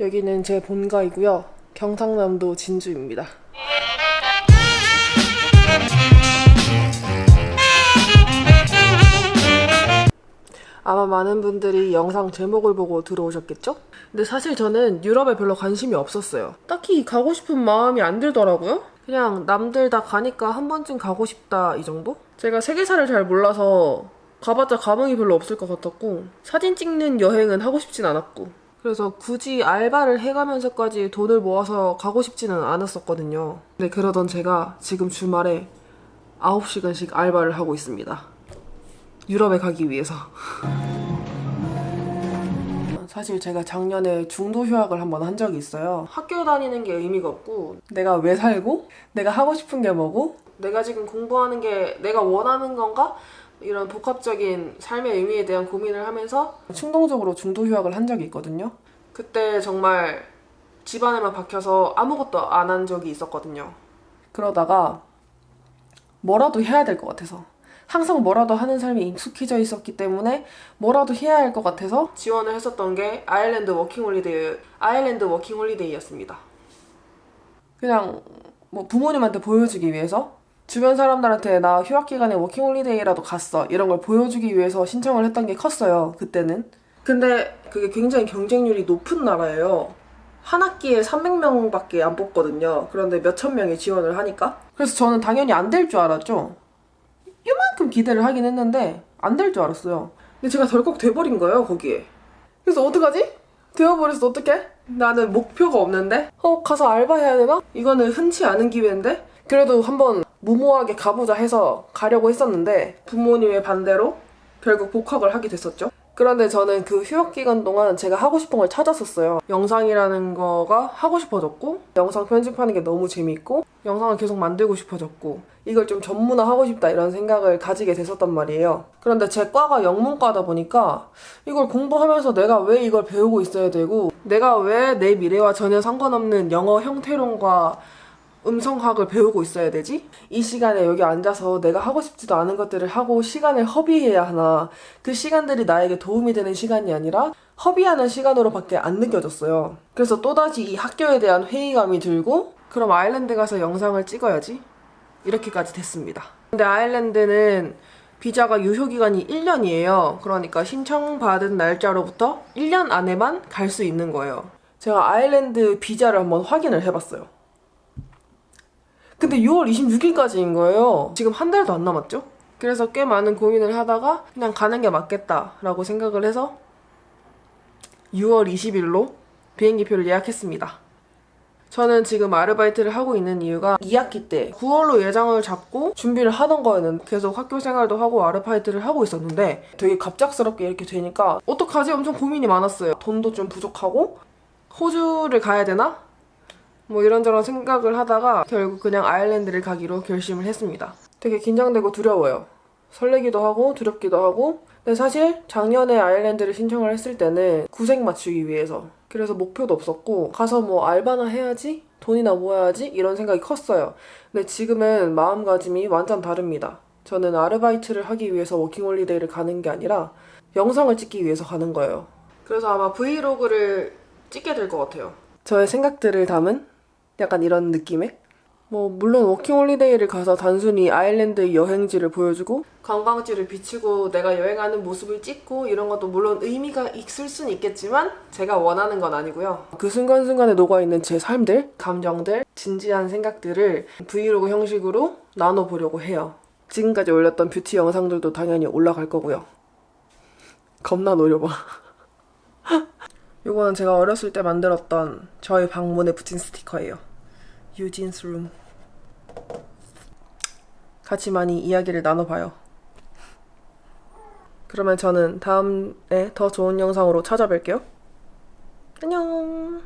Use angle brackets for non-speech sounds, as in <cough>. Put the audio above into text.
여기는 제 본가이고요. 경상남도 진주입니다. 아마 많은 분들이 영상 제목을 보고 들어오셨겠죠? 근데 사실 저는 유럽에 별로 관심이 없었어요. 딱히 가고 싶은 마음이 안 들더라고요. 그냥 남들 다 가니까 한 번쯤 가고 싶다 이 정도? 제가 세계사를 잘 몰라서 가봤자 감흥이 별로 없을 것 같았고 사진 찍는 여행은 하고 싶진 않았고 그래서 굳이 알바를 해가면서까지 돈을 모아서 가고 싶지는 않았었거든요. 근데 그러던 제가 지금 주말에 9시간씩 알바를 하고 있습니다. 유럽에 가기 위해서. <laughs> 사실 제가 작년에 중도 휴학을 한번 한 적이 있어요. 학교 다니는 게 의미가 없고, 내가 왜 살고, 내가 하고 싶은 게 뭐고, 내가 지금 공부하는 게 내가 원하는 건가? 이런 복합적인 삶의 의미에 대한 고민을 하면서 충동적으로 중도 휴학을 한 적이 있거든요. 그때 정말 집안에만 박혀서 아무것도 안 한 적이 있었거든요. 그러다가 뭐라도 해야 될 것 같아서 항상 뭐라도 하는 삶에 익숙해져 있었기 때문에 뭐라도 해야 할 것 같아서 지원을 했었던 게 아일랜드 워킹 홀리데이 아일랜드 워킹 홀리데이였습니다. 그냥 뭐 부모님한테 보여주기 위해서 주변 사람들한테 나 휴학 기간에 워킹 홀리데이라도 갔어 이런 걸 보여주기 위해서 신청을 했던 게 컸어요 그때는 근데 그게 굉장히 경쟁률이 높은 나라예요 한 학기에 300명밖에 안 뽑거든요 그런데 몇천 명이 지원을 하니까 그래서 저는 당연히 안 될 줄 알았죠 이만큼 기대를 하긴 했는데 안 될 줄 알았어요 근데 제가 덜컥 돼버린 거예요 거기에 그래서 어떡하지? 되어버렸어 어떡해? 나는 목표가 없는데? 어 가서 알바해야 되나? 이거는 흔치 않은 기회인데? 그래도 한번 무모하게 가보자 해서 가려고 했었는데 부모님의 반대로 결국 복학을 하게 됐었죠. 그런데 저는 그 휴학 기간 동안 제가 하고 싶은 걸 찾았었어요. 영상이라는 거가 하고 싶어졌고, 영상 편집하는 게 너무 재밌고, 영상을 계속 만들고 싶어졌고, 이걸 좀 전문화하고 싶다 이런 생각을 가지게 됐었단 말이에요. 그런데 제 과가 영문과다 보니까 이걸 공부하면서 내가 왜 이걸 배우고 있어야 되고, 내가 왜 내 미래와 전혀 상관없는 영어 형태론과 음성학을 배우고 있어야 되지? 이 시간에 여기 앉아서 내가 하고 싶지도 않은 것들을 하고 시간을 허비해야 하나. 그 시간들이 나에게 도움이 되는 시간이 아니라 허비하는 시간으로밖에 안 느껴졌어요. 그래서 또다시 이 학교에 대한 회의감이 들고, 그럼 아일랜드 가서 영상을 찍어야지. 이렇게까지 됐습니다. 근데 아일랜드는 비자가 유효기간이 1년이에요. 그러니까 신청받은 날짜로부터 1년 안에만 갈 수 있는 거예요. 제가 아일랜드 비자를 한번 확인을 해봤어요. 근데 6월 26일까지인 거예요. 지금 한 달도 안 남았죠? 그래서 꽤 많은 고민을 하다가 그냥 가는 게 맞겠다라고 생각을 해서 6월 20일로 비행기표를 예약했습니다. 저는 지금 아르바이트를 하고 있는 이유가 2학기 때 9월로 예정을 잡고 준비를 하던 거였는데 계속 학교 생활도 하고 아르바이트를 하고 있었는데 되게 갑작스럽게 이렇게 되니까 어떡하지 엄청 고민이 많았어요. 돈도 좀 부족하고 호주를 가야 되나? 뭐 이런저런 생각을 하다가 결국 그냥 아일랜드를 가기로 결심을 했습니다. 되게 긴장되고 두려워요. 설레기도 하고 두렵기도 하고 근데 사실 작년에 아일랜드를 신청을 했을 때는 구색 맞추기 위해서 그래서 목표도 없었고 가서 뭐 알바나 해야지 돈이나 모아야지 이런 생각이 컸어요. 근데 지금은 마음가짐이 완전 다릅니다. 저는 아르바이트를 하기 위해서 워킹홀리데이를 가는 게 아니라 영상을 찍기 위해서 가는 거예요. 그래서 아마 브이로그를 찍게 될 것 같아요. 저의 생각들을 담은 약간 이런 느낌의? 뭐 물론 워킹홀리데이를 가서 단순히 아일랜드 여행지를 보여주고 관광지를 비추고 내가 여행하는 모습을 찍고 이런 것도 물론 의미가 있을 수는 있겠지만 제가 원하는 건 아니고요. 그 순간순간에 녹아있는 제 삶들, 감정들, 진지한 생각들을 브이로그 형식으로 나눠보려고 해요. 지금까지 올렸던 뷰티 영상들도 당연히 올라갈 거고요. 겁나 노려봐. <laughs> 이거는 제가 어렸을 때 만들었던 저희 방문에 붙인 스티커예요. 유진스 룸. 같이 많이 이야기를 나눠봐요. 그러면 저는 다음에 더 좋은 영상으로 찾아뵐게요. 안녕.